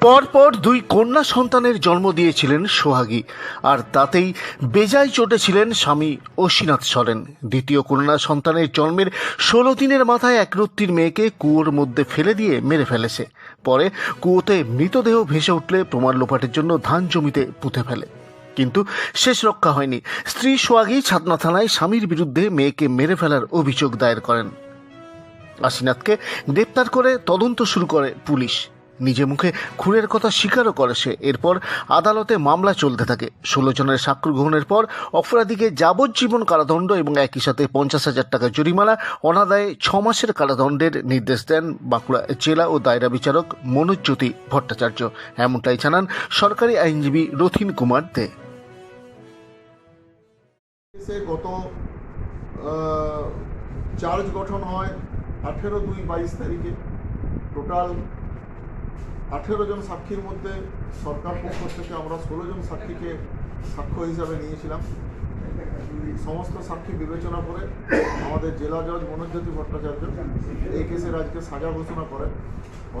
পরপর দুই কন্যা সন্তানের জন্ম দিয়েছিলেন সোহাগী, আর তাতেই বেজায় চটেছিলেন স্বামী অসীনাথ সরেন। দ্বিতীয় কন্যা সন্তানের জন্মের ষোলো দিনের মাথায় একরত্তির মেয়েকে কুয়োর মধ্যে ফেলে দিয়ে মেরে ফেলেছে। পরে কুয়োতে মৃতদেহ ভেসে উঠলে প্রমাণ লোপাটের জন্য ধান জমিতে পুঁতে ফেলে। কিন্তু শেষ রক্ষা হয়নি। স্ত্রী সোহাগী ছাতনা থানায় স্বামীর বিরুদ্ধে মেয়েকে মেরে ফেলার অভিযোগ দায়ের করেন। আশিনাথকে গ্রেপ্তার করে তদন্ত শুরু করে পুলিশ। নিজে মুখে খুনের কথা স্বীকারও করে সে। এরপর আদালতে মামলা চলতে থাকে। ষোলো জনের সাক্ষ্য গ্রহণের পর অপরাধীকে যাবজ্জীবন কারাদণ্ড এবং একই সাথে পঞ্চাশ হাজার টাকা জরিমানা, অনাদায়ে ছ মাসের কারাদণ্ডের নির্দেশ দেন বাঁকুড়া জেলা ও দায়রা বিচারক মনোজ্যোতি ভট্টাচার্য। এমনটাই জানান সরকারি আইনজীবী রথিন কুমার দে। গত চার্জ গঠন হয় আঠেরো দুই বাইশ তারিখে। টোটাল আঠেরো জন সাক্ষীর মধ্যে সরকার পক্ষ থেকে আমরা ষোলো জন সাক্ষীকে সাক্ষ্য হিসাবে নিয়েছিলাম। সমস্ত সাক্ষী বিবেচনা করে আমাদের জেলা জজ মনোজ্যোতি ভট্টাচার্য এই কেসের আজকে সাজা ঘোষণা করেন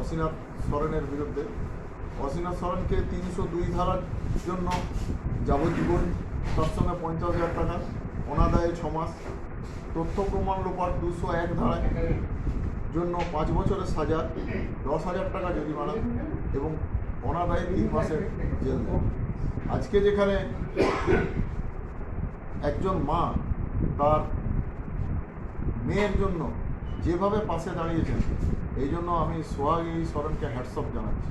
অসীনাথ সরেনের বিরুদ্ধে। অসীনাথ সরেনকে তিনশো দুই ধারার জন্য যাবজ্জীবন তার সঙ্গে পঞ্চাশ হাজার টাকা, অনাদায়ে ছ মাস তথ্য প্রমাণ লোপাট দুশো এক ধারায় জন্য পাঁচ বছরের সাজা, দশ হাজার টাকা জরিমানা এবং অনাদায়ে তিন মাসের জেল আজকে যেখানে একজন মা তার মেয়ের জন্য যেভাবে পাশে দাঁড়িয়েছেন, এই জন্য আমি সোহাগী সরেনকে হ্যাটসঅপ জানাচ্ছি।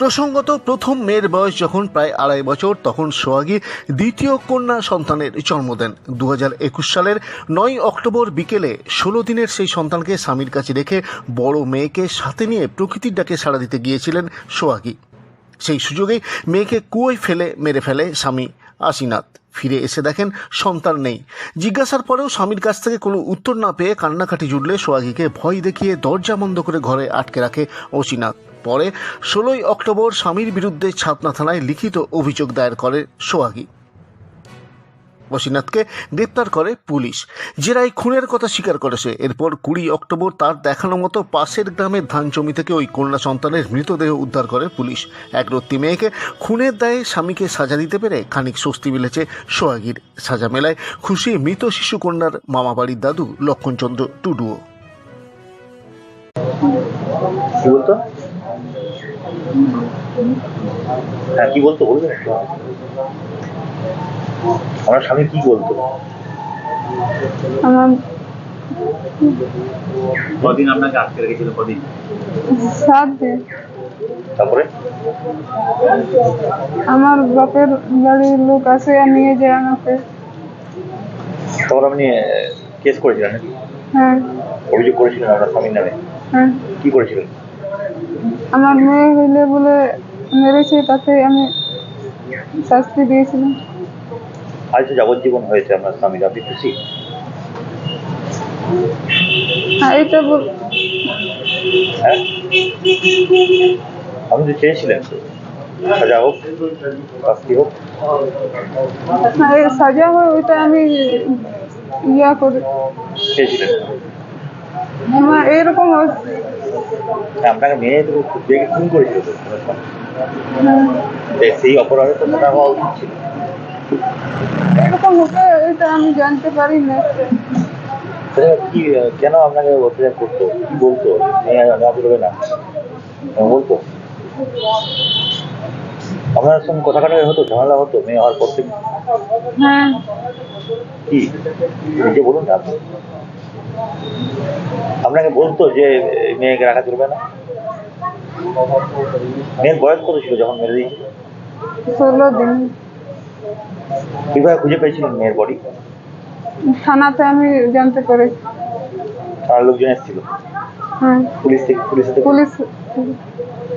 প্রসঙ্গত প্রথম মেয়ের বয়স যখন প্রায় আড়াই বছর, তখন সোহাগী দ্বিতীয় কন্যা সন্তানের জন্ম দেন। দু হাজার একুশ সালের নয় অক্টোবর বিকেলে ষোলো দিনের সেই সন্তানকে স্বামীর কাছে রেখে বড় মেয়েকে সাথে নিয়ে প্রকৃতির ডাকে সাড়া দিতে গিয়েছিলেন সোহাগী। সেই সুযোগেই মেয়েকে কুয়োয় ফেলে, মেরে ফেলে স্বামী আশিনাথ ফিরে এসে দেখেন সন্তান নেই। জিজ্ঞাসার পরেও স্বামীর কাছ থেকে কোনো উত্তর না পেয়ে কান্নাকাটি জুড়লে সোহাগীকে ভয় দেখিয়ে দরজা বন্ধ করে ঘরে আটকে রাখে অসিনাথ পরে ষোলোই অক্টোবর স্বামীর বিরুদ্ধে ছাতনা থানায় লিখিত অভিযোগ দায়ের করে সোহাগী। বসিনাথকে গ্রেপ্তার করে পুলিশ। জেরায় খুনের কথা স্বীকার করেছে। এরপর কুড়ি অক্টোবর তার দেখানো মতো পাশের গ্রামের ধান জমি থেকে ওই কন্যা সন্তানের মৃতদেহ উদ্ধার করে পুলিশ। এক রত্তি মেয়েকে খুনের দায়ে স্বামীকে সাজা দিতে পেরে খানিক স্বস্তি মিলেছে সোহাগীর সাজা মেলায়। খুশি মৃত শিশু কন্যার মামাবাড়ির দাদু লক্ষণচন্দ্র টুডুও। কি বলতো হ্যাঁ কি বলতো? একটু আমার স্বামী কি বলতো? আমার কদিন আপনাকে আটকে রেখেছিল? কদিন? সাত দিন। তারপরে? আমার বাপের বাড়ির লোক আর নিয়ে যায় আমাকে। আপনি কেস করেছিলেন নাকি? হ্যাঁ। অভিযোগ করেছিলেন আপনার স্বামীর নামে? হ্যাঁ। কি করেছিলেন? আমার মেয়ে হইলে বলে মেরেছে তাতে আমি শাস্তি দিয়েছিলাম। আজ যাবজ্জীবন হয়েছে আপনার স্বামীর আপনি খুশি আপনি তো চেয়েছিলেন। সাজা হোক শাস্তি হোক। হ্যাঁ সাজা হয় ওইটা আমি ইয়া করে চেয়েছিলেন। আমার এরকম হয়- আপনাকে মেয়ে খুন করেছিল সেই অপরাধে তো সাজা হওয়া উচিত ছিল। এরকম হবে এটা আমি জানতে পারি না কি কেন আপনাকে অত্যাচার করতো? কি বলতো? মেয়ে করবে না। বলতো? আপনার সঙ্গে কথা কাটাকাটি হতো? ঝামেলা হতো? মেয়ে হওয়ার পর থেকে? হ্যাঁ। কি? নিজে বলুন না আপনি। আপনাকে বলতো যে মেয়েকে রাখা চলবে না? মেয়ের বয়স কত ছিল যখন মেরে দিয়েছিল ষোলো দিন। কীভাবে খুঁজে পেয়েছিলেন মেয়ের বডি থানাতে আমি জানতে পেরেছি থানার লোকজন এসেছিল? হ্যাঁ। পুলিশ থেকে পুলিশ থেকে? পুলিশ।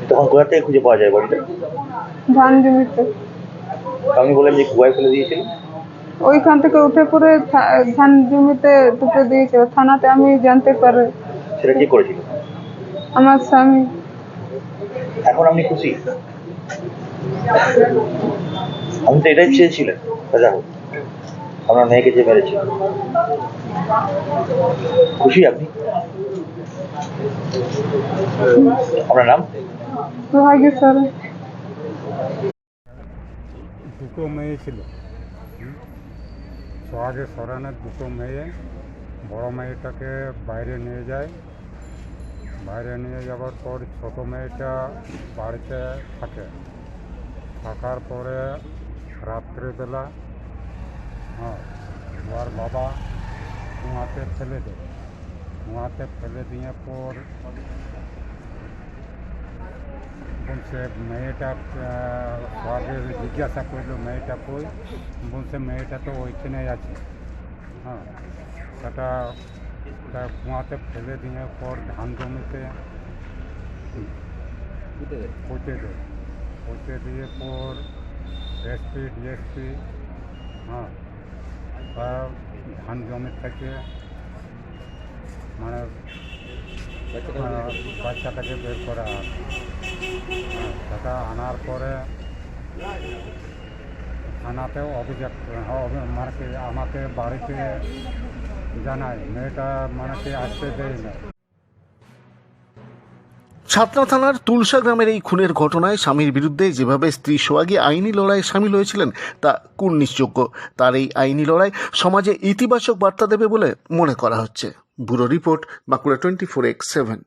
তখন কোথা থেকে খুঁজে পাওয়া যায় বডিটা ধান জমিতে আপনি বললেন যে কুয়ায় ফেলে দিয়েছিলেন ওইখান থেকে উঠে পড়ে ধান জমিতে দুটো দিয়েছিল। থানাতে আমি জানতে পারি। সেটা কি করেছিল? আমার স্বামী। এখন আপনি খুশি? আমি তো এটাই চেয়েছিলেন সাজা হোক আপনার মেয়েকে যে মেরেছে। খুশি আপনি? আপনার নাম? দুটো মেয়ে ছিল। সোহাগে সরানের দুটো মেয়ে। বড় মেয়েটাকে বাইরে নিয়ে যায়। বাইরে নিয়ে যাওয়ার পর ছোট মেয়েটা বাড়িতে থাকে। থাকার পরে রাত্রেবেলা হ্যাঁ ওর বাবা কুয়াতে ফেলে দেয়। কুয়াতে ফেলে দিয়ে পর বলছে মেয়েটা আগে জিজ্ঞাসা করল মেয়েটা কই? বলছে মেয়েটা তো ওইখানে আছে। হ্যাঁ সেটা কুয়াতে ফেলে দিয়ে পর ধান জমিতে পুঁতে দেয়। পুঁতে দিয়ে পর এসপি ডিএসপি হ্যাঁ। তার ধান জমি থেকে মানে আহ, বাচ্চাটাকে বের করা হয়। হ্যাঁ, সেটা আনার পরে থানাতেও অভিযোগ মানে কি আমাকে বাড়িতে জানায় মেয়েটা মানে কি আসতে দেয় না ছাতনা থানার তুলসা গ্রামের এই খুনের ঘটনায় স্বামীর বিরুদ্ধে যেভাবে স্ত্রী সোহাগী আইনি লড়াইয়ে সামিল হয়েছিলেন, তা কুর্নিশযোগ্য তার এই আইনি লড়াই সমাজে ইতিবাচক বার্তা দেবে বলে মনে করা হচ্ছে। Bureau report Bankura twenty four x seven.